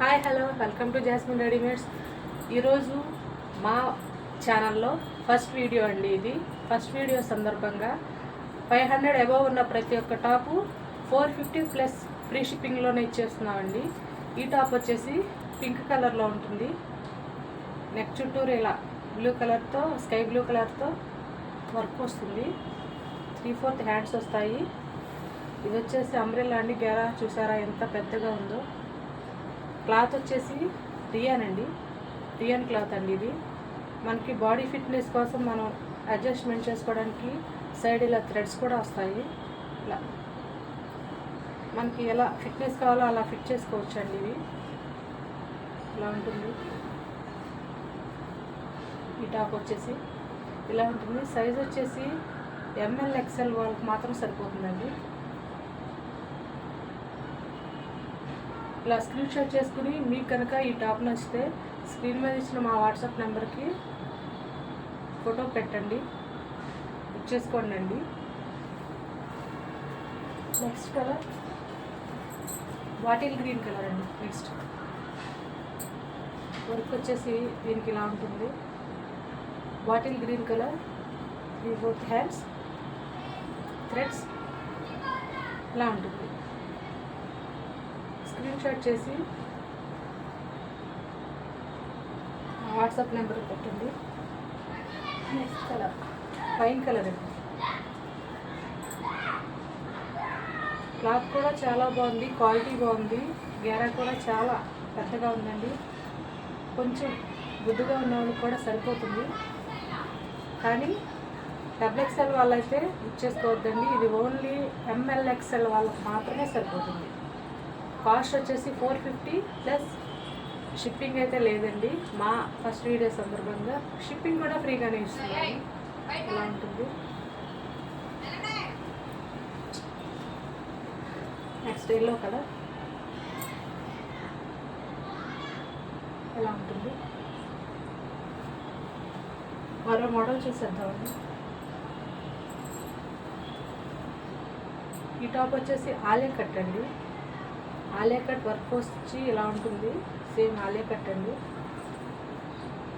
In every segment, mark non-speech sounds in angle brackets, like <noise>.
Hi hello. Welcome to Jasmine readymades. ఈరోజు మా ఛానల్లో ఫస్ట్ వీడియో అండి ఇది. ఫస్ట్ వీడియో సందర్భంగా ఫైవ్ హండ్రెడ్ అబవ్ ఉన్న ప్రతి ఒక్క top four fifty plus free షిప్పింగ్లోనే ఇచ్చేస్తున్నామండి. ఈ టాప్ వచ్చేసి పింక్ కలర్లో ఉంటుంది. నెక్ చుట్టూరు ఇలా బ్లూ కలర్తో స్కై బ్లూ కలర్తో వర్క్ వస్తుంది. త్రీ ఫోర్త్ హ్యాండ్స్ వస్తాయి. ఇది వచ్చేసి అంబ్రెల్లా అండి. గెరా చూసారా ఎంత పెద్దగా ఉందో. క్లాత్ వచ్చేసి రియాన్ అండి. రియాన్ క్లాత్ అండి ఇది. మనకి బాడీ ఫిట్నెస్ కోసం మనం అడ్జస్ట్మెంట్ చేసుకోవడానికి సైడ్ ఇలా థ్రెడ్స్ కూడా వస్తాయి. ఇలా. మనకి ఎలా ఫిట్నెస్ కావాలో అలా ఫిట్ చేసుకోవచ్చు అండి ఇవి. ఇలా ఉంటుంది. ఈ టాప్ వచ్చేసి ఇలా ఉంటుంది. సైజ్ వచ్చేసి ఎంఎల్ ఎక్స్ఎల్ వాళ్ళకి మాత్రం సరిపోతుందండి. ఇలా స్క్రీన్ షాట్ చేసుకుని మీకు కనుక ఈ టాప్ నచ్చితే స్క్రీన్ మీద ఇచ్చిన మా వాట్సాప్ నెంబర్కి ఫోటో పెట్టండి. బుక్ చేసుకోండి అండి. Next colour bottle green colour అండి నెక్స్ట్ వర్క్ వచ్చేసి దీనికి ఇలా ఉంటుంది. బాటిల్ గ్రీన్ కలర్ ఈ బోత్ హ్యాండ్స్ థ్రెడ్స్ ఇలా ఉంటుంది. స్క్రీన్ షాట్ చేసి వాట్సాప్ నెంబర్ పెట్టండి. నెక్స్ట్ కలర్ వైన్ కలర్ అండి. క్లాత్ కూడా చాలా బాగుంది క్వాలిటీ బాగుంది. గేరా కూడా చాలా పెద్దగా ఉందండి. కొంచెం గుడ్డుగా ఉన్న వాళ్ళకి కూడా సరిపోతుంది. కానీ డబుల్ ఎక్స్ఎల్ వాళ్ళైతే ఇచ్చేసుకోవద్దండి. ఇది ఓన్లీ ఎంఎల్ఎక్స్ఎల్ వాళ్ళకి మాత్రమే సరిపోతుంది. కాస్ట్ వచ్చేసి ఫోర్ ఫిఫ్టీ ప్లస్ షిప్పింగ్ అయితే లేదండి. మా ఫస్ట్ వీడియో సందర్భంగా షిప్పింగ్ కూడా ఫ్రీగానే ఇస్తున్నాను ఇలా ఉంటుంది? నెక్స్ట్ ఎల్లో కదా ఎలా ఉంటుంది? మరో మోడల్ చూసేద్దామండి. ఈ టాప్ వచ్చేసి ఆలయం కట్టండి ఆలియా కట్ వర్క్ వచ్చి ఇలా ఉంటుంది. సేమ్ ఆలియా కట్ అండి.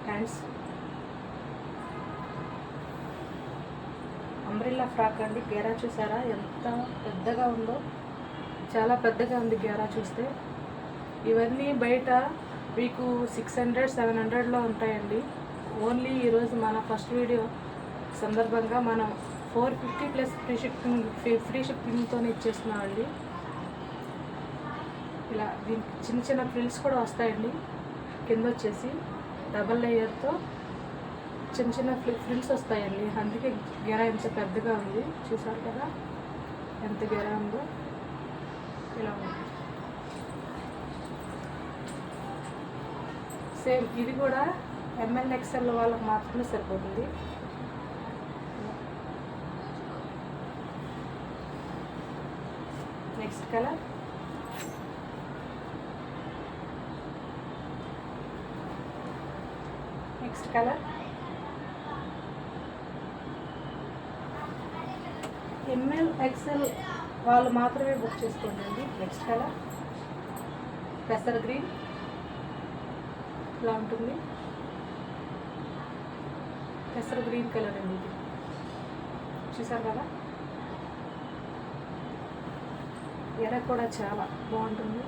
హ్యాండ్స్ అంబ్రిల్లా ఫ్రాక్ అండి. గేరా చూసారా? ఎంత పెద్దగా ఉందో. చాలా పెద్దగా ఉంది గేరా చూస్తే. ఇవన్నీ బయట మీకు సిక్స్ హండ్రెడ్ సెవెన్ హండ్రెడ్లో ఉంటాయండి. ఓన్లీ ఈరోజు మన ఫస్ట్ వీడియో సందర్భంగా మనం four fifty plus free shipping free షిప్పింగ్తో ఇచ్చేస్తున్నామండి. ఇలా దీనికి చిన్న చిన్న ఫ్రిల్స్ కూడా వస్తాయండి. కింద వచ్చేసి డబల్ లేయర్తో చిన్న చిన్న ఫ్రిల్స్ వస్తాయండి. అందుకే గెర ఎంత పెద్దగా ఉంది. చూసారు కదా? ఎంత గెర ఉందో. ఇలా ఉంది. సేమ్ ఇది కూడా ఎంఎన్ఎక్స్ఎల్ వాళ్ళకి మాత్రమే సరిపోతుంది. Next colour next colour ML XL వాళ్ళు మాత్రమే బుక్ చేసుకోండి అండి. నెక్స్ట్ కలర్ పెసర్ గ్రీన్ ఇలా ఉంటుంది. పెసర్ గ్రీన్ కలర్ అండి ఇది. చూసారు కదా? ఎర్ర కూడా చాలా బాగుంటుంది.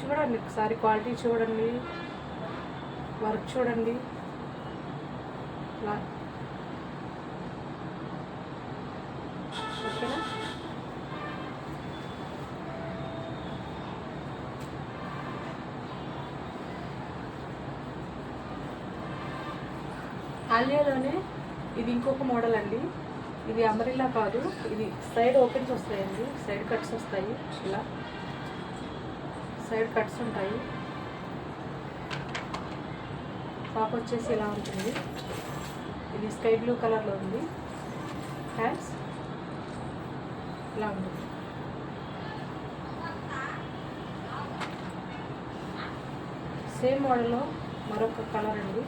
చూడండి ఒకసారి క్వాలిటీ చూడండి. వర్క్ చూడండి. ఓకేనా? ఆలియాలోనే ఇది ఇంకొక మోడల్ అండి. ఇది అమరిలా కాదు. ఇది సైడ్ ఓపెన్స్ వస్తాయండి. సైడ్ కట్స్ వస్తాయి. ఇలా. సైడ్ కట్స్ ఉంటాయి. టాప్ వచ్చేసి ఇలా ఉంటుంది? ఇది స్కై బ్లూ కలర్లో ఉంది. హ్యాండ్స్ ఇలా ఉంటుంది. సేమ్ మోడల్లో మరొక కలర్ అండి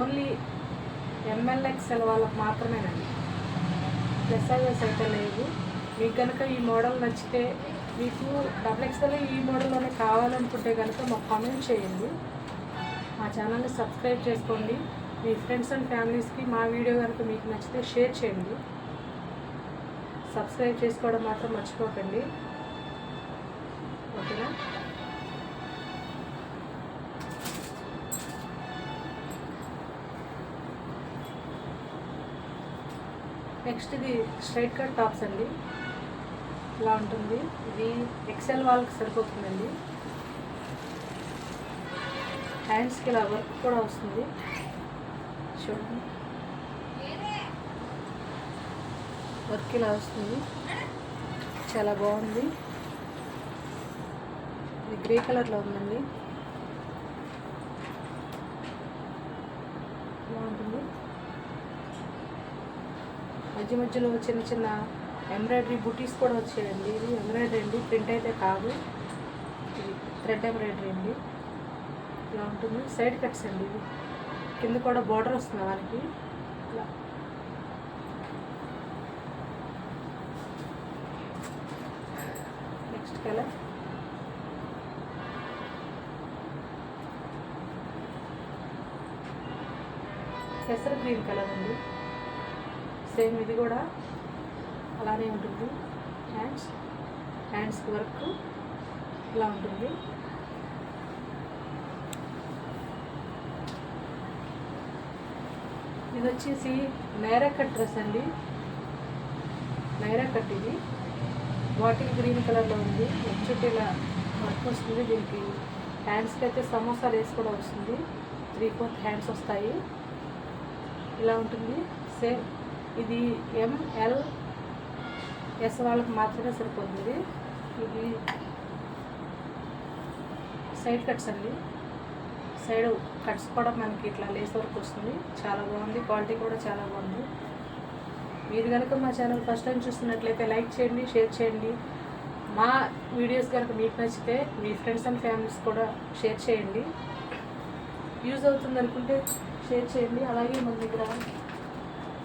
ఓన్లీ ఎంఎల్ఎక్స్ఎల్ వాళ్ళకి మాత్రమేనండి. ప్లస్ సైజెస్ అయితే లేదు. మీకు కనుక ఈ మోడల్ నచ్చితే మీకు డబుల్ ఎక్స్ఎల్ ఈ మోడల్లోనే కావాలనుకుంటే కనుక మాకు కామెంట్ చేయండి. మా ఛానల్ని సబ్స్క్రైబ్ చేసుకోండి. మీ ఫ్రెండ్స్ అండ్ ఫ్యామిలీస్కి మా వీడియో కనుక మీకు నచ్చితే షేర్ చేయండి. సబ్స్క్రైబ్ చేసుకోవడం మాత్రం మర్చిపోకండి. ఓకేనా? నెక్స్ట్ ఇది స్ట్రైట్ కట్ టాప్స్ అండి. ఇలా ఉంటుంది. ఇది ఎక్సెల్ వాళ్ళకి సరిపోతుందండి. హ్యాండ్స్కి ఇలా వర్క్ కూడా వస్తుంది. చూడండి. వర్క్ ఇలా వస్తుంది. చాలా బాగుంది. ఇది గ్రే కలర్లో ఉందండి. బాగుంటుంది మధ్య మధ్యలో చిన్న చిన్న ఎంబ్రాయిడరీ బుటీస్ కూడా వచ్చాయండి. ఇది ఎంబ్రాయిడరీ అండి. ప్రింట్ అయితే కాదు. ఇది థ్రెడ్ ఎంబ్రాయిడరీ అండి. ఇలా ఉంటుంది. సైడ్ కట్స్ అండి ఇది కింద కూడా బార్డర్ వస్తుంది దానికి ఇలా నెక్స్ట్ కలర్. పెసర గ్రీన్ కలర్ అండి సేమ్ ఇది కూడా అలానే ఉంటుంది. హ్యాండ్స్. హ్యాండ్స్కి వర్క్. ఇలా ఉంటుంది. ఇది వచ్చేసి నైరా కట్ డ్రెస్ అండి. నైరా కట్ ఇది. బాటిల్ గ్రీన్ కలర్లో ఉంది. చుట్టూ ఇలా వర్క్ వస్తుంది. దీనికి హ్యాండ్స్కి అయితే సమోసా లేస్ కూడా వస్తుంది. త్రీ ఫోర్త్ హ్యాండ్స్ వస్తాయి. ఇలా ఉంటుంది. సేమ్ ఇది ఎంఎల్ ఎస్ వాళ్ళకి మాత్రమే సరిపోతుంది. ఇది సైడ్ కట్స్ అండి. సైడ్ కట్స్ కూడా మనకి ఇట్లా లేస్ వర్క్ వస్తుంది. చాలా బాగుంది. క్వాలిటీ కూడా చాలా బాగుంది. మీరు కనుక మా ఛానల్ ఫస్ట్ టైం చూస్తున్నట్లయితే లైక్ చేయండి షేర్ చేయండి. మా వీడియోస్ కనుక మీకు నచ్చితే మీ ఫ్రెండ్స్ అండ్ ఫ్యామిలీస్ కూడా షేర్ చేయండి. యూజ్ అవుతుంది అనుకుంటే షేర్ చేయండి. అలాగే మన దగ్గర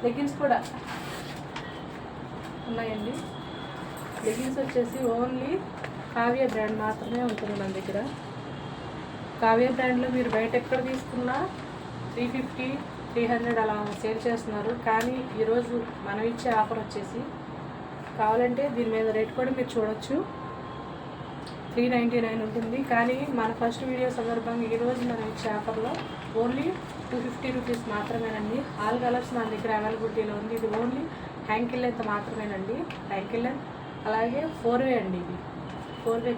లెగిన్స్ కూడా ఉన్నాయండి. లెగిన్స్ వచ్చేసి ఓన్లీ కావ్య బ్రాండ్ మాత్రమే ఉంటుంది మన దగ్గర. కావ్య బ్రాండ్లో మీరు బయట ఎక్కడ తీసుకున్నా త్రీ ఫిఫ్టీ త్రీ హండ్రెడ్ అలా సేల్ చేస్తున్నారు. కానీ ఈరోజు మనం ఇచ్చే ఆఫర్ వచ్చేసి కావాలంటే దీని మీద రేట్ కూడా మీరు చూడొచ్చు. త్రీ నైంటీ నైన్ ఉంటుంది. కానీ మన ఫస్ట్ వీడియో సందర్భంగా ఈరోజు మనం ఇచ్చే ఆఫర్లో ఓన్లీ టూ ఫిఫ్టీ రూపీస్ మాత్రమేనండి. ఆల్ కలర్స్ మన దగ్గర అవైలబిలిటీలో ఉంది. ఇది ఓన్లీ హ్యాంకిల్ లెంత్ మాత్రమేనండి. హ్యాంకిల్ లెంత్ అలాగే ఫోర్ వే అండి ఇది. ఫోర్ వే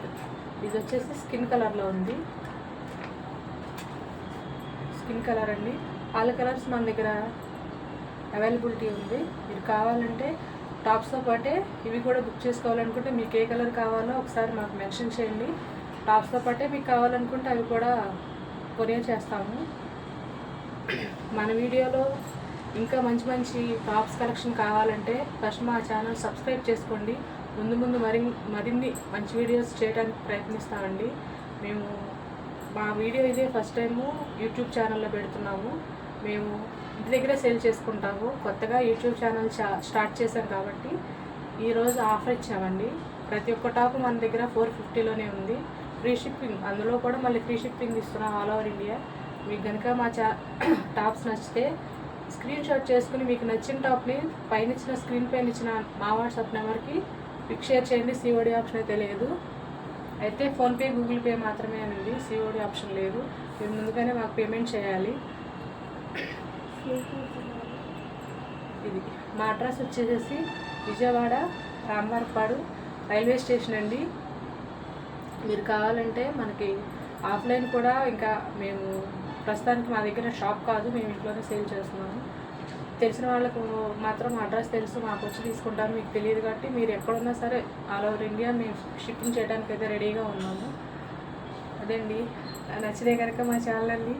ఇది వచ్చేసి స్కిన్ కలర్లో ఉంది. పింక్ కలర్ అండి. ఆల్ కలర్స్ మన దగ్గర అవైలబిలిటీ ఉంది. మీరు కావాలంటే టాప్స్తో పాటే ఇవి కూడా బుక్ చేసుకోవాలనుకుంటే మీకు ఏ కలర్ కావాలో ఒకసారి మాకు మెన్షన్ చేయండి. టాప్స్తో పాటే మీకు కావాలనుకుంటే అవి కూడా కొరియర్ చేస్తాము. మన వీడియోలో ఇంకా మంచి మంచి టాప్స్ కలెక్షన్ కావాలంటే ఫస్ట్ మా ఛానల్ సబ్స్క్రైబ్ చేసుకోండి. ముందు ముందు మరి మరిన్ని మంచి వీడియోస్ చేయడానికి ప్రయత్నిస్తామండి. మేము మా వీడియో ఇది ఫస్ట్ టైము యూట్యూబ్ ఛానల్లో పెడుతున్నాము. మేము ఇంటి దగ్గరే సేల్ చేసుకుంటాము. కొత్తగా యూట్యూబ్ ఛానల్ చా స్టార్ట్ చేశాం కాబట్టి ఈరోజు ఆఫర్ ఇచ్చామండి ప్రతి ఒక్క టాప్ మన దగ్గర ఫోర్ ఫిఫ్టీలోనే ఉంది. ఫ్రీ షిప్పింగ్ అందులో కూడా మళ్ళీ ఫ్రీ షిప్పింగ్ ఇస్తున్నాం ఆల్ ఓవర్ ఇండియా. మీకు కనుక మా చా <clears throat> టాప్స్ నచ్చితే స్క్రీన్ షాట్ చేసుకుని మీకు నచ్చిన టాప్ని పైన ఇచ్చిన స్క్రీన్ పైన ఇచ్చిన మా వాట్సాప్ నెంబర్కి పిక్ షేర్ చేయండి. సిఓడి ఆప్షన్ అయితే లేదు. అయితే ఫోన్పే గూగుల్ పే మాత్రమే అండి సిఓడి ఆప్షన్ లేదు. మీరు ముందుగానే మాకు పేమెంట్ చేయాలి. ఇది మా అడ్రస్ వచ్చేసేసి విజయవాడ రామవారపాడు రైల్వే స్టేషన్ అండి. మీరు కావాలంటే మనకి ఆఫ్లైన్ కూడా ఇంకా మేము ప్రస్తుతానికి మా దగ్గర షాప్ కాదు. మేము ఇంట్లోనే సేల్ చేస్తున్నాము. తెలిసిన వాళ్ళకు మాత్రం అడ్రస్ తెలుసు మాకు వచ్చి తీసుకుంటారు మీకు తెలియదు కాబట్టి మీరు ఎక్కడున్నా సరే ఆల్ ఓవర్ ఇండియా మేము షిప్పింగ్ చేయడానికి అయితే రెడీగా ఉన్నాము. అదండి. నచ్చితే కనుక మా ఛానల్ని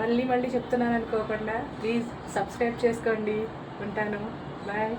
మళ్ళీ మళ్ళీ చెప్తున్నాను అనుకోకుండా ప్లీజ్ సబ్స్క్రైబ్ చేసుకోండి. ఉంటాను. బాయ్.